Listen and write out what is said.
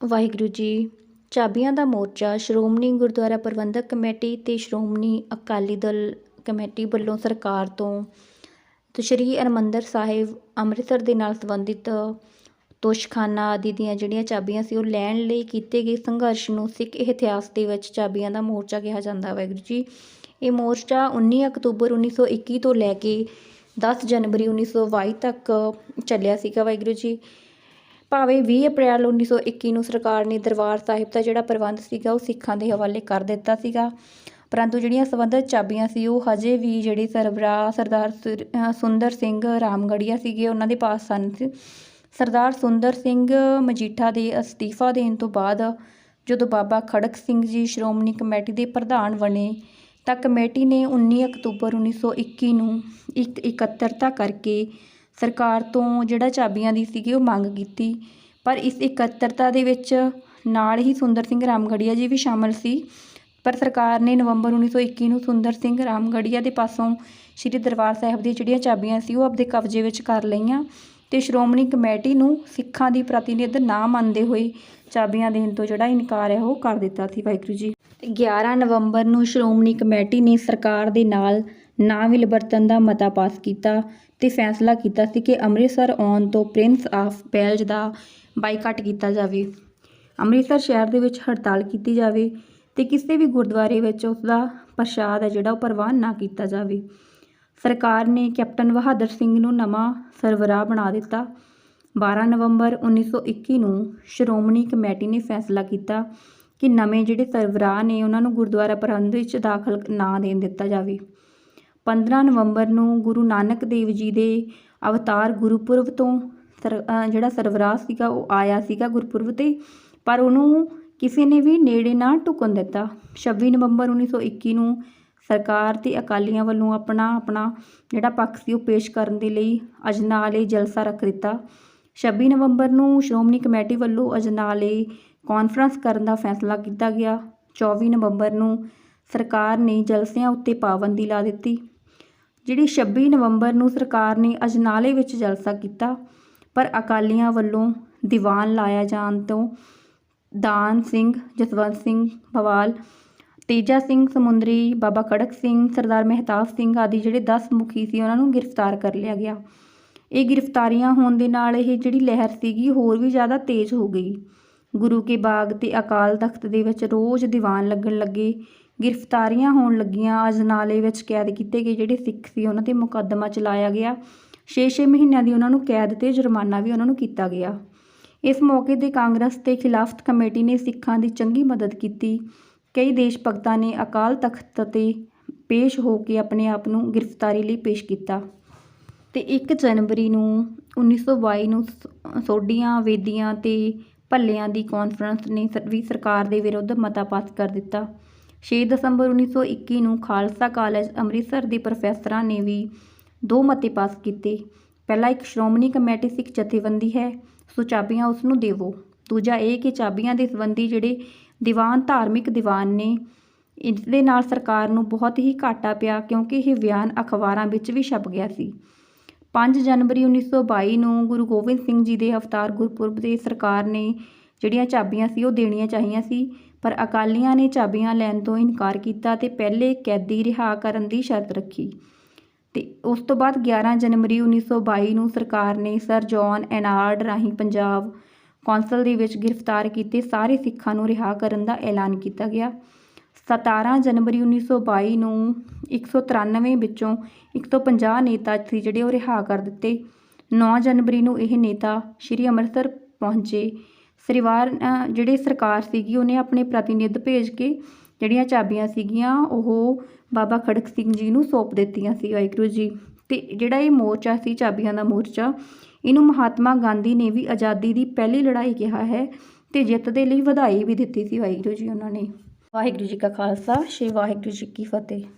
ਵਾਹਿਗੁਰੂ ਜੀ, ਚਾਬੀਆਂ ਦਾ ਮੋਰਚਾ, ਸ਼੍ਰੋਮਣੀ ਗੁਰਦੁਆਰਾ ਪ੍ਰਬੰਧਕ ਕਮੇਟੀ ਤੇ ਸ਼੍ਰੋਮਣੀ ਅਕਾਲੀ ਦਲ ਕਮੇਟੀ ਵੱਲੋਂ ਸਰਕਾਰ ਤੋਂ ਤੇ ਸ਼੍ਰੀ ਹਰਿਮੰਦਰ ਸਾਹਿਬ ਅੰਮ੍ਰਿਤਸਰ ਦੇ ਨਾਲ ਸੰਬੰਧਿਤ ਤੋਸ਼ਖਾਨਾ ਆਦਿ ਦੀਆਂ ਜਿਹੜੀਆਂ ਚਾਬੀਆਂ ਸੀ, ਉਹ ਲੈਣ ਲਈ ਕੀਤੇ ਗਏ ਸੰਘਰਸ਼ ਨੂੰ ਸਿੱਖ ਇਤਿਹਾਸ ਦੇ ਵਿੱਚ ਚਾਬੀਆਂ ਦਾ ਮੋਰਚਾ ਕਿਹਾ ਜਾਂਦਾ ਵਾਹਿਗੁਰੂ ਜੀ। ਇਹ ਮੋਰਚਾ 19 ਅਕਤੂਬਰ 1921 ਤੋਂ ਲੈ ਕੇ 10 ਜਨਵਰੀ 1922 ਤੱਕ ਚੱਲਿਆ ਸੀਗਾ ਵਾਹਿਗੁਰੂ ਜੀ। ਭਾਵੇਂ 20 ਅਪ੍ਰੈਲ 1921 ਨੂੰ ਸਰਕਾਰ ਨੇ ਦਰਬਾਰ ਸਾਹਿਬ ਦਾ ਜਿਹੜਾ ਪ੍ਰਬੰਧ ਸੀਗਾ, ਉਹ ਸਿੱਖਾਂ ਦੇ ਹਵਾਲੇ ਕਰ ਦਿੱਤਾ ਸੀਗਾ। ਪਰੰਤੂ ਜਿਹੜੀਆਂ ਸੰਬੰਧਿਤ ਚਾਬੀਆਂ ਸੀ, ਉਹ ਹਜੇ ਵੀ ਜਿਹੜੀ ਸਰਬਰਾਹ ਸਰਦਾਰ ਸੁਰ- ਸੁੰਦਰ ਸਿੰਘ ਰਾਮਗੜੀਆ ਸੀਗੇ, ਉਹਨਾਂ ਦੇ ਪਾਸ ਸਨ। ਸਰਦਾਰ ਸੁੰਦਰ ਸਿੰਘ ਮਜੀਠਾ ਦੇ ਅਸਤੀਫਾ ਦੇਣ ਤੋਂ ਬਾਅਦ ਜਦੋਂ ਬਾਬਾ ਖੜਕ ਸਿੰਘ ਜੀ ਸ਼੍ਰੋਮਣੀ ਕਮੇਟੀ ਦੇ ਪ੍ਰਧਾਨ ਬਣੇ, ਤਾਂ ਕਮੇਟੀ ਨੇ 19 ਅਕਤੂਬਰ 1921 ਨੂੰ ਇੱਕ ਇਕੱਤਰਤਾ ਕਰਕੇ ਸਰਕਾਰ ਤੋਂ ਜਿਹੜਾ ਚਾਬੀਆਂ ਦੀ ਸੀਗੀ ਉਹ ਮੰਗ ਕੀਤੀ। ਪਰ ਇਸ ਇਕੱਤਰਤਾ ਦੇ ਵਿੱਚ ਨਾਲ ਹੀ ਸੁੰਦਰ ਸਿੰਘ ਰਾਮਗੜੀਆ ਜੀ ਵੀ ਸ਼ਾਮਲ ਸੀ। ਪਰ ਸਰਕਾਰ ਨੇ ਨਵੰਬਰ 1921 ਨੂੰ ਸੁੰਦਰ ਸਿੰਘ ਰਾਮਗੜੀਆ ਦੇ ਪਾਸੋਂ ਸ੍ਰੀ ਦਰਬਾਰ ਸਾਹਿਬ ਦੀਆਂ ਜਿਹੜੀਆਂ ਚਾਬੀਆਂ ਸੀ ਉਹ ਆਪਦੇ ਕਬਜ਼ੇ ਵਿੱਚ ਕਰ ਲਈਆਂ ਤੇ ਸ਼੍ਰੋਮਣੀ ਕਮੇਟੀ ਨੂੰ ਸਿੱਖਾਂ ਦੀ ਪ੍ਰਤੀਨਿਧ ਨਾ ਮੰਨਦੇ ਹੋਏ ਚਾਬੀਆਂ ਦੇਣ ਤੋਂ ਜਿਹੜਾ ਇਨਕਾਰ ਹੈ ਉਹ ਕਰ ਦਿੱਤਾ ਸੀ। ਵਾਹਿਗੁਰੂ ਜੀ। ਤੇ 11 ਨਵੰਬਰ ਨੂੰ ਸ਼੍ਰੋਮਣੀ ਕਮੇਟੀ ਨੇ ਸਰਕਾਰ ਦੇ ਨਾਲ ਨਾ ਵਿਲ ਵਰਤਨ ਦਾ ਮਤਾ ਪਾਸ ਕੀਤਾ ਤੇ ਫੈਸਲਾ ਕੀਤਾ ਸੀ ਕਿ ਅੰਮ੍ਰਿਤਸਰ ਆਉਣ ਤੋਂ ਪ੍ਰਿੰਸ ਆਫ ਵੈਲਜ਼ ਦਾ ਬਾਈਕਾਟ ਕੀਤਾ ਜਾਵੇ। ਅੰਮ੍ਰਿਤਸਰ ਸ਼ਹਿਰ ਦੇ ਵਿੱਚ ਹੜਤਾਲ ਕੀਤੀ ਜਾਵੇ ਤੇ ਕਿਸੇ ਵੀ ਗੁਰਦੁਆਰੇ ਵਿੱਚ ਉਸ ਦਾ ਪ੍ਰਸ਼ਾਦ ਹੈ ਜਿਹੜਾ ਉਹ ਪ੍ਰਵਾਨ ਨਾ ਕੀਤਾ ਜਾਵੇ। ਸਰਕਾਰ ਨੇ ਕੈਪਟਨ ਬਹਾਦਰ ਸਿੰਘ ਨੂੰ ਨਵਾਂ ਸਰਬਰਾਹ ਬਣਾ ਦਿੱਤਾ। 12 ਨਵੰਬਰ 1921 ਨੂੰ ਸ਼੍ਰੋਮਣੀ ਕਮੇਟੀ ਨੇ ਫੈਸਲਾ ਕੀਤਾ ਕਿ ਨਵੇਂ ਜਿਹੜੇ ਸਰਬਰਾਹ ਨੇ ਉਹਨਾਂ ਨੂੰ ਗੁਰਦੁਆਰਾ ਪ੍ਰਬੰਧ ਵਿੱਚ ਦਾਖਲ ਨਾ ਦੇਣ ਦਿੱਤਾ ਜਾਵੇ। 15 ਨਵੰਬਰ ਨੂੰ ਗੁਰੂ ਨਾਨਕ ਦੇਵ ਜੀ ਦੇ ਅਵਤਾਰ ਗੁਰਪੁਰਬ ਤੋਂ ਸਰ ਜਿਹੜਾ ਸਰਬਰਾਹ ਸੀਗਾ, ਉਹ ਆਇਆ ਸੀਗਾ ਗੁਰਪੁਰਬ ਤੇ, ਪਰ ਉਹਨੂੰ ਕਿਸੇ ਨੇ ਵੀ ਨੇੜੇ ਨਾ ਢੁਕਣ ਦਿੱਤਾ। 26 ਨਵੰਬਰ 1921 ਨੂੰ ਸਰਕਾਰ ਤੇ ਅਕਾਲੀਆਂ ਵੱਲੋਂ ਆਪਣਾ ਆਪਣਾ ਜਿਹੜਾ ਪੱਖ ਸੀ, ਉਹ ਪੇਸ਼ ਕਰਨ ਦੇ ਲਈ ਅਜਨਾਲੇ ਜਲਸਾ ਰੱਖ ਦਿੱਤਾ। 26 ਨਵੰਬਰ ਨੂੰ ਸ਼੍ਰੋਮਣੀ ਕਮੇਟੀ ਵੱਲੋਂ ਅਜਨਾਲੇ ਕਾਨਫਰੰਸ ਕਰਨ ਦਾ ਫੈਸਲਾ ਕੀਤਾ ਗਿਆ। 24 ਨਵੰਬਰ ਨੂੰ ਸਰਕਾਰ ਨੇ ਜਲਸਿਆਂ ਉੱਤੇ ਪਾਬੰਦੀ ਲਾ ਦਿੱਤੀ। ਜਿਹੜੀ 26 ਨਵੰਬਰ ਨੂੰ ਸਰਕਾਰ ਨੇ ਅਜਨਾਲੇ ਵਿੱਚ ਜਲਸਾ ਕੀਤਾ, ਪਰ ਅਕਾਲੀਆਂ ਵੱਲੋਂ ਦੀਵਾਨ ਲਾਇਆ ਜਾਣ ਤੋਂ ਦਾਨ ਸਿੰਘ, ਜਸਵੰਤ ਸਿੰਘ ਬਵਾਲ ਤੇਜਾ ਸਿੰਘ ਸਮੁੰਦਰੀ, ਬਾਬਾ ਕੜਕ ਸਿੰਘ, ਸਰਦਾਰ ਮਹਿਤਾਬ ਸਿੰਘ ਆਦਿ ਜਿਹੜੇ 10 ਮੁਖੀ ਸੀ, ਉਹਨਾਂ ਨੂੰ ਗ੍ਰਿਫਤਾਰ ਕਰ ਲਿਆ ਗਿਆ। ਇਹ ਗ੍ਰਿਫਤਾਰੀਆਂ ਹੋਣ ਦੇ ਨਾਲ ਇਹ ਜਿਹੜੀ ਲਹਿਰ ਸੀਗੀ ਹੋਰ ਵੀ ਜ਼ਿਆਦਾ ਤੇਜ਼ ਹੋ ਗਈ। ਗੁਰੂ ਕੇ ਬਾਗ ਤੇ ਅਕਾਲ ਤਖਤ ਦੇ ਵਿੱਚ ਰੋਜ਼ ਦੀਵਾਨ ਲੱਗਣ ਲੱਗੇ। ਗ੍ਰਿਫਤਾਰੀਆਂ ਹੋਣ ਲੱਗੀਆਂ। ਅਜਨਾਲੇ ਵਿੱਚ ਕੈਦ ਕੀਤੇ ਗਏ ਜਿਹੜੇ ਸਿੱਖ ਸੀ, ਉਹਨਾਂ ਤੇ ਮੁਕੱਦਮਾ ਚਲਾਇਆ ਗਿਆ। 6-6 ਮਹੀਨਿਆਂ ਦੀ ਉਹਨਾਂ ਨੂੰ ਕੈਦ ਤੇ ਜੁਰਮਾਨਾ ਵੀ ਉਹਨਾਂ ਨੂੰ ਕੀਤਾ ਗਿਆ। ਇਸ ਮੌਕੇ ਤੇ ਕਾਂਗਰਸ ਤੇ ਖਿਲਾਫਤ ਕਮੇਟੀ ਨੇ ਸਿੱਖਾਂ ਦੀ ਚੰਗੀ ਮਦਦ ਕੀਤੀ। ਕਈ ਦੇਸ਼ ਭਗਤਾਂ ਨੇ ਅਕਾਲ ਤਖਤ ਤੇ ਪੇਸ਼ ਹੋ ਕੇ ਆਪਣੇ ਆਪ ਨੂੰ ਗ੍ਰਿਫਤਾਰੀ ਲਈ ਪੇਸ਼ ਕੀਤਾ। ਤੇ 1 ਜਨਵਰੀ ਨੂੰ 1922 ਨੂੰ ਸ- ਸੋਢੀਆਂ ਵੇਦੀਆਂ ਤੇ ਭੱਲਿਆਂ ਦੀ ਕਾਨਫਰੰਸ ਨੇ ਵੀ ਸਰਕਾਰ ਦੇ ਵਿਰੁੱਧ ਮਤਾ ਪਾਸ ਕਰ ਦਿੱਤਾ। 6 ਦਸੰਬਰ 1921 ਨੂੰ ਖਾਲਸਾ ਕਾਲਜ ਅੰਮ੍ਰਿਤਸਰ ਦੇ ਪ੍ਰੋਫੈਸਰਾਂ ਨੇ ਵੀ ਦੋ ਮਤੇ ਪਾਸ ਕੀਤੇ। ਪਹਿਲਾ ਇੱਕ ਸ਼੍ਰੋਮਣੀ ਕਮੇਟੀ ਸਿੱਖ ਜਥੇਬੰਦੀ ਹੈ ਸੋ ਚਾਬੀਆਂ ਉਸ ਨੂੰ ਦੇਵੋ। ਦੂਜਾ ਇਹ ਕਿ ਚਾਬੀਆਂ ਦੇ ਸੰਬੰਧੀ ਜਿਹੜੇ ਦੀਵਾਨ, ਧਾਰਮਿਕ ਦੀਵਾਨ ਨੇ ਇਸ ਦੇ ਨਾਲ ਸਰਕਾਰ ਨੂੰ ਬਹੁਤ ਹੀ ਘਾਟਾ ਪਿਆ ਕਿਉਂਕਿ ਇਹ ਬਿਆਨ ਅਖਬਾਰਾਂ ਵਿੱਚ ਵੀ ਛਪ ਗਿਆ ਸੀ। 5 ਜਨਵਰੀ 1922 ਨੂੰ ਗੁਰੂ ਗੋਬਿੰਦ ਸਿੰਘ ਜੀ ਦੇ ਅਵਤਾਰ ਗੁਰਪੁਰਬ ਦੇ ਸਰਕਾਰ ਨੇ ਜਿਹੜੀਆਂ ਚਾਬੀਆਂ ਸੀ ਉਹ ਦੇਣੀਆਂ ਚਾਹੀਆਂ ਸੀ, ਪਰ ਅਕਾਲੀਆਂ ਨੇ ਚਾਬੀਆਂ ਲੈਣ ਤੋਂ ਇਨਕਾਰ ਕੀਤਾ ਤੇ ਪਹਿਲੇ ਕੈਦੀ ਰਿਹਾ ਕਰਨ ਦੀ ਸ਼ਰਤ ਰੱਖੀ। ਤੇ ਉਸ ਤੋਂ ਬਾਅਦ 11 ਜਨਵਰੀ 1922 ਨੂੰ ਸਰਕਾਰ ਨੇ ਸਰ ਜੌਨ ਐਨਾਰਡ ਰਾਹੀਂ ਪੰਜਾਬ ਕੌਂਸਲ ਦੇ ਵਿੱਚ ਗ੍ਰਿਫਤਾਰ ਕੀਤੇ ਸਾਰੇ ਸਿੱਖਾਂ ਨੂੰ ਰਿਹਾ ਕਰਨ ਦਾ ਐਲਾਨ ਕੀਤਾ ਗਿਆ। 17 ਜਨਵਰੀ 1922 ਨੂੰ 193 ਵਿੱਚੋਂ 150 ਨੇਤਾ ਸੀ ਜਿਹੜੇ ਉਹ ਰਿਹਾ ਕਰ ਦਿੱਤੇ। 9 ਜਨਵਰੀ ਨੂੰ ਇਹ ਨੇਤਾ ਸ਼੍ਰੀ ਅੰਮ੍ਰਿਤਸਰ ਪਹੁੰਚੇ। ਸਰੀਵਾਰ ਅ, ਜਿਹੜੀ ਸਰਕਾਰ ਸੀਗੀ ਉਹਨੇ ਆਪਣੇ ਪ੍ਰਤੀਨਿਧ ਭੇਜ ਕੇ ਜਿਹੜੀਆਂ ਚਾਬੀਆਂ ਸੀਗੀਆਂ ਉਹ ਬਾਬਾ ਖੜਕ ਸਿੰਘ ਜੀ ਨੂੰ ਸੌਂਪ ਦਿੱਤੀਆਂ ਸੀ ਵਾਹਿਗੁਰੂ ਜੀ। ਤੇ ਜਿਹੜਾ ਇਹ ਮੋਰਚਾ ਸੀ ਚਾਬੀਆਂ ਦਾ ਮੋਰਚਾ ਇਹਨੂੰ ਮਹਾਤਮਾ ਗਾਂਧੀ ਨੇ ਵੀ ਆਜ਼ਾਦੀ ਦੀ ਪਹਿਲੀ ਲੜਾਈ ਕਿਹਾ ਹੈ ਤੇ ਜਿੱਤ ਦੇ ਲਈ ਵਧਾਈ ਵੀ ਦਿੱਤੀ ਸੀ ਵਾਹਿਗੁਰੂ ਜੀ ਉਹਨਾਂ ਨੇ। ਵਾਹਿਗੁਰੂ ਜੀ ਕਾ ਖਾਲਸਾ ਸ਼੍ਰੀ ਵਾਹਿਗੁਰੂ ਜੀ ਕੀ ਫਤਿਹ।